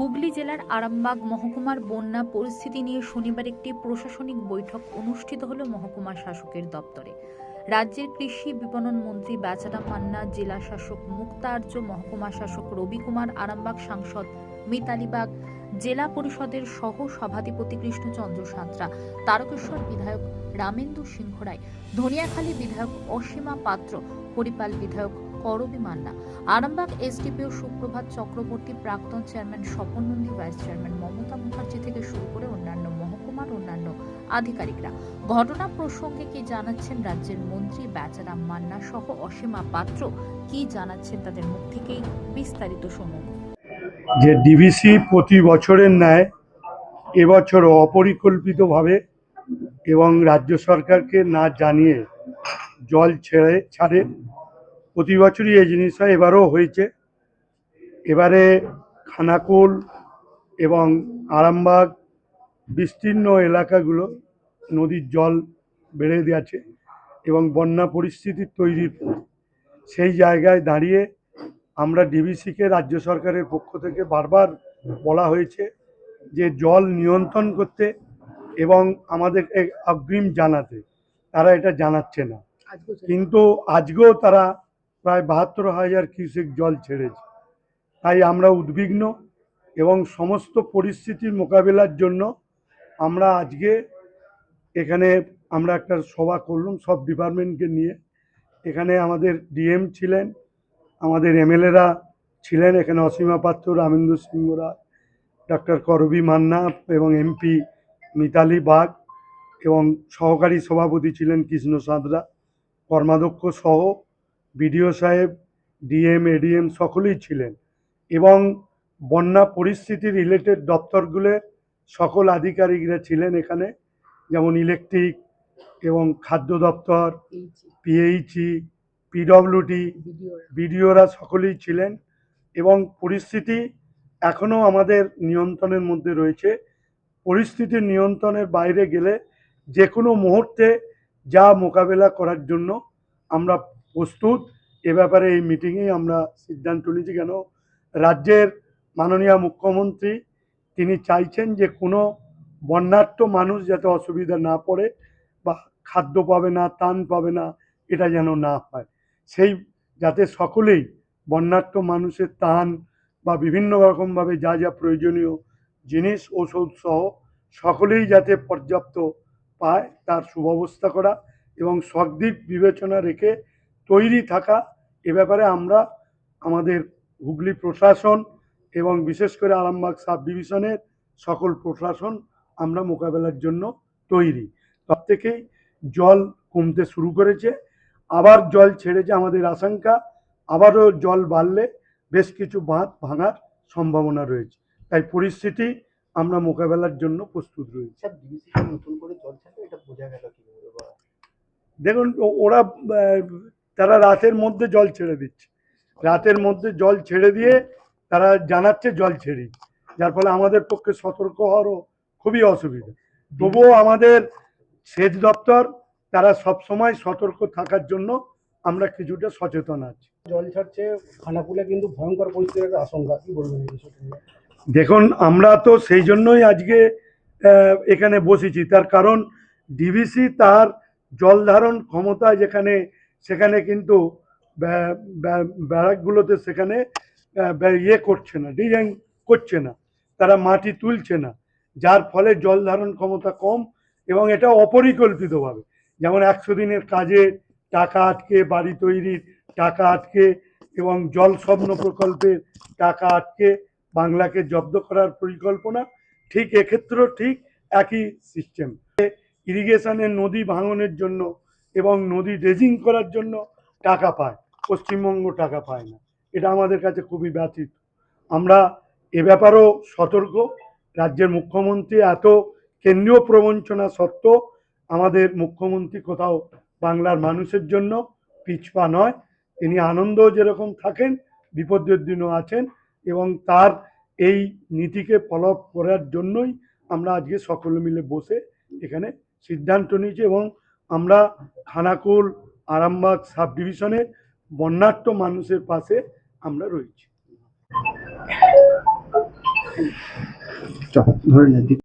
হুগলি জেলার আরামবাগ মহকুমার বন্যা পরিস্থিতি নিয়ে শনিবার একটি প্রশাসনিক বৈঠক অনুষ্ঠিত হল মহকুমা শাসকের দপ্তরে। রাজ্যের কৃষি বিপণন মন্ত্রী বেচারাম মান্না, জেলা শাসক মুক্তার্য, মহকুমা শাসক রবি কুমার, আরামবাগ সাংসদ মিতালিবাগ, জেলা পরিষদের সহ সভাধিপতি কৃষ্ণচন্দ্র সাঁতরা, তারকেশ্বর বিধায়ক রামেন্দু সিংহ রায় ধনিয়াখালী বিধায়ক অসীমা পাত্র, হরিপাল বিধায়ক করবী মান্না আরামবাগ এসডিপিও সুপ্রভাত চক্রবর্তী, প্রাক্তন chairman Swapan Nandi, vice chairman Mamata Mukherjee থেকে শুরু করে অন্যান্য মহকুমার অন্যান্য আধিকারিকরা। ঘটনা প্রসঙ্গে কি জানাচ্ছেন রাজ্যের মন্ত্রী বেচারাম মান্না সহ অসীমা পাত্র? কি জানাচ্ছেন তাদের মুখ থেকেই বিস্তারিত শুনুন। যে ডিভিসি প্রতি বছরের ন্যায় এবছর অপরিকল্পিতভাবে এবং রাজ্য সরকারকে না জানিয়ে জল ছেড়ে ছাড়ে প্রতি বছরই এই জিনিস হয় এবারও হয়েছে। এবারে খানাকুল এবং আরামবাগ বিস্তীর্ণ এলাকাগুলো নদীর জল বেড়ে গেছে এবং বন্যা পরিস্থিতি তৈরির। সেই জায়গায় দাঁড়িয়ে আমরা ডিবিসিকে রাজ্য সরকারের পক্ষ থেকে বারবার বলা হয়েছে যে জল নিয়ন্ত্রণ করতে এবং আমাদের অগ্রিম জানাতে। তারা এটা জানাচ্ছে না। কিন্তু আজকেও তারা প্রায় বাহাত্তর হাজার কিউসেক জল ছেড়েছে। তাই আমরা উদ্বিগ্ন এবং সমস্ত পরিস্থিতির মোকাবিলার জন্য আমরা আজকে এখানে আমরা একটা সভা করলাম সব ডিপার্টমেন্টকে নিয়ে। এখানে আমাদের ডিএম ছিলেন, আমাদের এমএলএরা ছিলেন, এখানে অসীমা পাত্র, রামেন্দ্র সিংহ রায় ডক্টর করবী মান্না এবং এমপি মিতালি বাগ এবং সহকারী সভাপতি ছিলেন কৃষ্ণ সাঁতরা, কর্মাধ্যক্ষ সহ বিডিও সাহেব ডিএম এডিএম সকলেই ছিলেন এবং বন্যা পরিস্থিতি রিলেটেড দপ্তরগুলোর সকল আধিকারিকরা ছিলেন এখানে যেমন ইলেকট্রিক এবং খাদ্য দপ্তর পিএইচই পিডব্লিউডি বিডিওরা। সকলেই ছিলেন এবং পরিস্থিতি এখনও আমাদের নিয়ন্ত্রণের মধ্যে রয়েছে। পরিস্থিতির নিয়ন্ত্রণের বাইরে গেলে যে কোনো মুহূর্তে যা মোকাবেলা করার জন্য আমরা প্রস্তুত। এ ব্যাপারে এই মিটিংয়েই আমরা সিদ্ধান্ত নিয়েছি কেন? রাজ্যের মাননীয় মুখ্যমন্ত্রী, তিনি চাইছেন যে কোনো বন্যার্থ মানুষ যাতে অসুবিধা না পড়ে বা খাদ্য পাবে না তান পাবে না, এটা যেন না হয়। সেই যাতে সকলেই বন্যার্থ মানুষের তান বা বিভিন্ন রকমভাবে যা যা প্রয়োজনীয় জিনিস ওষুধ সহ সকলেই যাতে পর্যাপ্ত পায়, তার সুব্যবস্থা করা এবং সদিক বিবেচনা রেখে তৈরি থাকা এ ব্যাপারে আমরা আমাদের হুগলি প্রশাসন এবং বিশেষ করে আরামবাগ সাব ডিভিশনের সকল প্রশাসন আমরা মোকাবেলার জন্য তৈরি। তব থেকেই জল কমতে শুরু করেছে। আবার জল ছেড়েছে আমাদের আশঙ্কা আবারও জল বাড়লে বেশ কিছু বাঁধ ভাঙার সম্ভাবনা রয়েছে। তাই পরিস্থিতি আমরা মোকাবেলার জন্য প্রস্তুত রয়েছি। নতুন করে জল ছাড়বে? এটা বোঝা গেল দেখুন ওরা তারা রাতের মধ্যে জল ছেড়ে দিচ্ছে। রাতের মধ্যে জল ছেড়ে দিয়ে তারা জানাচ্ছে জল ছেড়ে। যার ফলে আমাদের পক্ষে সতর্ক হওয়ারও খুবই অসুবিধা। তবুও আমাদের সেচ দপ্তর তারা সবসময় সতর্ক থাকার জন্য আমরা কিছুটা সচেতন আছি। জল ছাড়ছে খানাকুলে কিন্তু ভয়ঙ্কর পরিস্থিতির আশঙ্কা কি বলবেন দেখুন আমরা তো সেই জন্যই আজকে এখানে বসেছি। তার কারণ ডিভিসি তার জল ধারণ ক্ষমতা যেখানে সেখানে কিন্তু ব্যা- ব্যা- ব্যারাকগুলোতে সেখানে ইয়ে করছে না, ডিজাইন করছে না। তারা মাটি তুলছে না, যার ফলে জল ধারণ ক্ষমতা কম এবং এটা অপরিকল্পিতভাবে। যেমন একশো দিনের কাজে টাকা আটকে, বাড়ি তৈরির টাকা আটকে এবং জল স্বপ্ন প্রকল্পের টাকা আটকে বাংলাকে জব্দ করার পরিকল্পনা, ঠিক এক্ষেত্রেও ঠিক একই সিস্টেম ইরিগেশনের নদী ভাঙনের জন্য এবং নদী ড্রেজিং করার জন্য টাকা পায়। পশ্চিমবঙ্গ টাকা পায় না। এটা আমাদের কাছে খুবই ব্যথিত। আমরা এ ব্যাপারেও সতর্ক। রাজ্যের মুখ্যমন্ত্রী এত কেন্দ্রীয় প্রবঞ্চনা সত্ত্বেও আমাদের মুখ্যমন্ত্রী কোথাও বাংলার মানুষের জন্য পিছপা নয়। তিনি আনন্দ যেরকম থাকেন, বিপদের দিনও আছেন এবং তার এই নীতিকে ফলো করার জন্যই আমরা আজকে সকলে মিলে বসে এখানে সিদ্ধান্ত নিয়েছি এবং আমরা খানাকুল আরামবাগ সাব ডিভিশনে বন্যার্থ মানুষের পাশে আমরা রয়েছি।